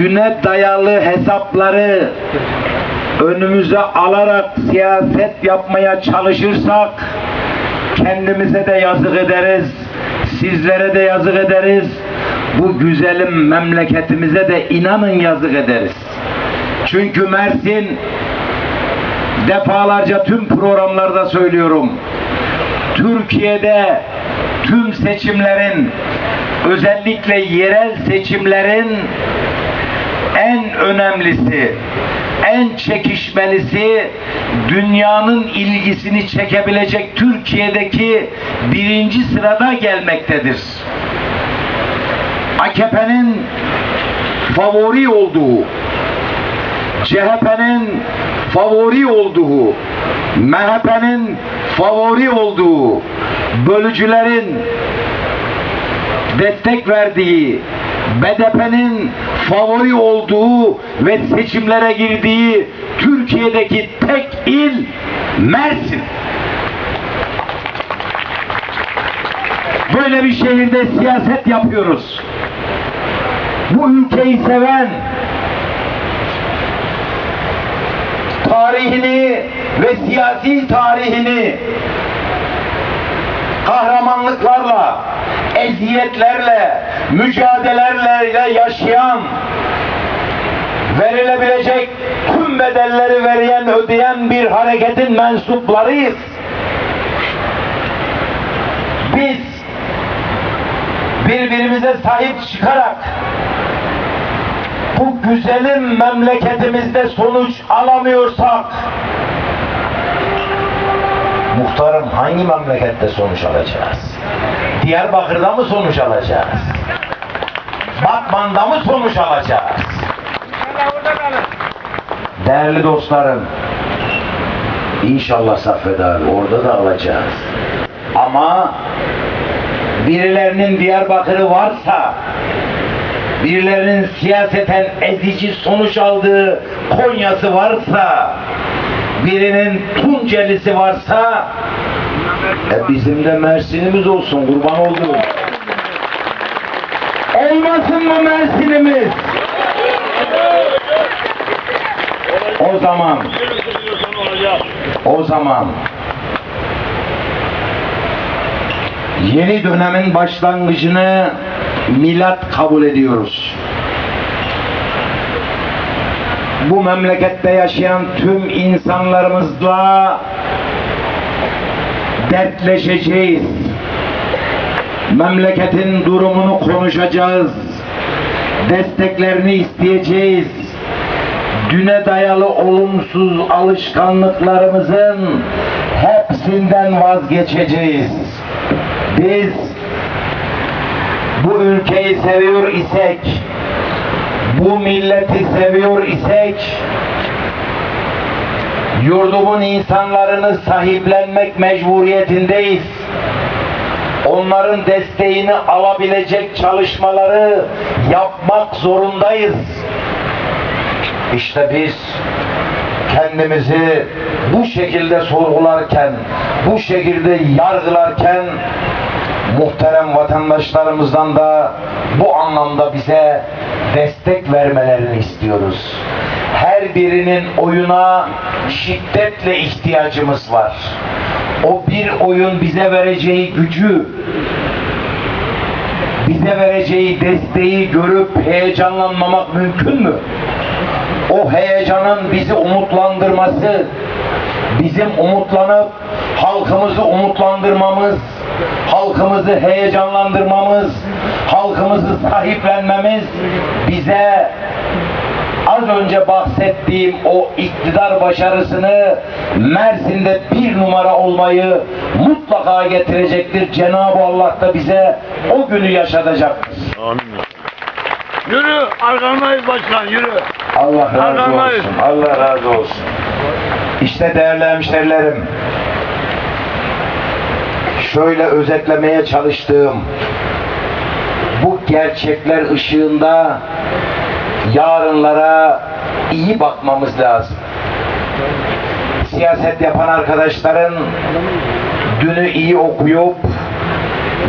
düne dayalı hesapları önümüze alarak siyaset yapmaya çalışırsak kendimize de yazık ederiz, sizlere de yazık ederiz, bu güzelim memleketimize de inanın yazık ederiz. Çünkü Mersin defalarca tüm programlarda söylüyorum. Türkiye'de tüm seçimlerin özellikle yerel seçimlerin en önemlisi, en çekişmelisi dünyanın ilgisini çekebilecek Türkiye'deki birinci sırada gelmektedir. AKP'nin favori olduğu, CHP'nin favori olduğu, MHP'nin favori olduğu, bölücülerin destek verdiği, BDP'nin favori olduğu ve seçimlere girdiği Türkiye'deki tek il Mersin. Böyle bir şehirde siyaset yapıyoruz. Bu ülkeyi seven, tarihini ve siyasi tarihini kahramanlıklarla, eziyetlerle, mücadelelerle yaşayan, verilebilecek tüm bedelleri veren, ödeyen bir hareketin mensuplarıyız. Biz birbirimize sahip çıkarak bu güzelim memleketimizde sonuç alamıyorsak muhtarım hangi memlekette sonuç alacağız? Diyarbakır'da mı sonuç alacağız? Batman'da mı sonuç alacağız? Değerli dostlarım, inşallah Saffet abi orada da alacağız. Ama birilerinin Diyarbakır'ı varsa, birilerinin siyaseten ezici sonuç aldığı Konya'sı varsa, birinin Tuncelisi varsa, e bizim de Mersin'imiz olsun kurban olduğum. Olmasın mı Mersin'imiz? O zaman, o zaman yeni dönemin başlangıcını milat kabul ediyoruz. Bu memlekette yaşayan tüm insanlarımızla dertleşeceğiz. Memleketin durumunu konuşacağız. Desteklerini isteyeceğiz. Düne dayalı olumsuz alışkanlıklarımızın hepsinden vazgeçeceğiz. Biz bu ülkeyi seviyor isek, bu milleti seviyor isek, yurdumun insanlarını sahiplenmek mecburiyetindeyiz. Onların desteğini alabilecek çalışmaları yapmak zorundayız. İşte biz kendimizi bu şekilde sorgularken, bu şekilde yargılarken muhterem vatandaşlarımızdan da bu anlamda bize destek vermelerini istiyoruz. Her birinin oyuna şiddetle ihtiyacımız var. O bir oyun bize vereceği gücü, bize vereceği desteği görüp heyecanlanmamak mümkün mü? O heyecanın bizi umutlandırması, bizim umutlanıp halkımızı umutlandırmamız, halkımızı heyecanlandırmamız, halkımızı sahiplenmemiz bize önce bahsettiğim o iktidar başarısını Mersin'de bir numara olmayı mutlaka getirecektir. Cenab-ı Allah da bize o günü yaşatacaktır. Amin. Yürü, arkandayız başkan, yürü. Allah razı Arkandayız. olsun. Allah razı olsun. İşte değerli hemşerilerim, şöyle özetlemeye çalıştığım bu gerçekler ışığında yarınlara iyi bakmamız lazım. Siyaset yapan arkadaşların dünü iyi okuyup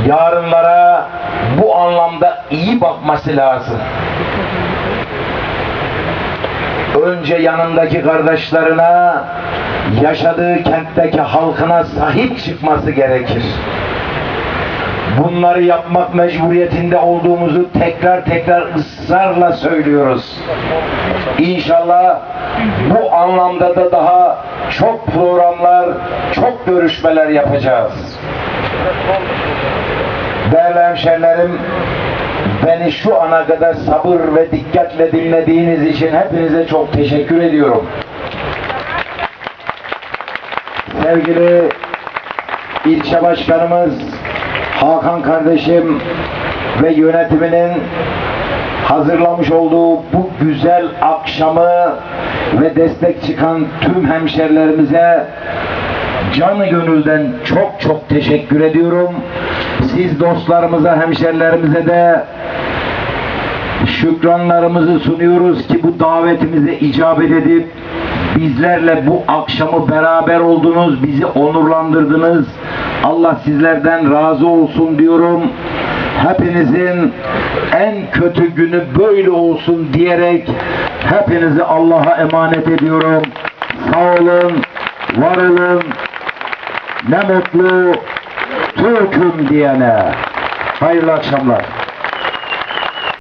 yarınlara bu anlamda iyi bakması lazım. önce yanındaki kardeşlerine, yaşadığı kentteki halkına sahip çıkması gerekir. Bunları yapmak mecburiyetinde olduğumuzu tekrar tekrar ısrarla söylüyoruz. İnşallah bu anlamda da daha çok programlar, çok görüşmeler yapacağız. Değerli hemşerilerim, beni şu ana kadar sabır ve dikkatle dinlediğiniz için hepinize çok teşekkür ediyorum. Sevgili ilçe başkanımız Hakan kardeşim ve yönetiminin hazırlamış olduğu bu güzel akşamı ve destek çıkan tüm hemşerilerimize canı gönülden çok çok teşekkür ediyorum. Siz dostlarımıza, hemşerilerimize de şükranlarımızı sunuyoruz ki bu davetimize icabet edip bizlerle bu akşamı beraber oldunuz, bizi onurlandırdınız. Allah sizlerden razı olsun diyorum. Hepinizin en kötü günü böyle olsun diyerek hepinizi Allah'a emanet ediyorum. Sağ olun, var olun. Ne mutlu Türk'üm diyene. Hayırlı akşamlar.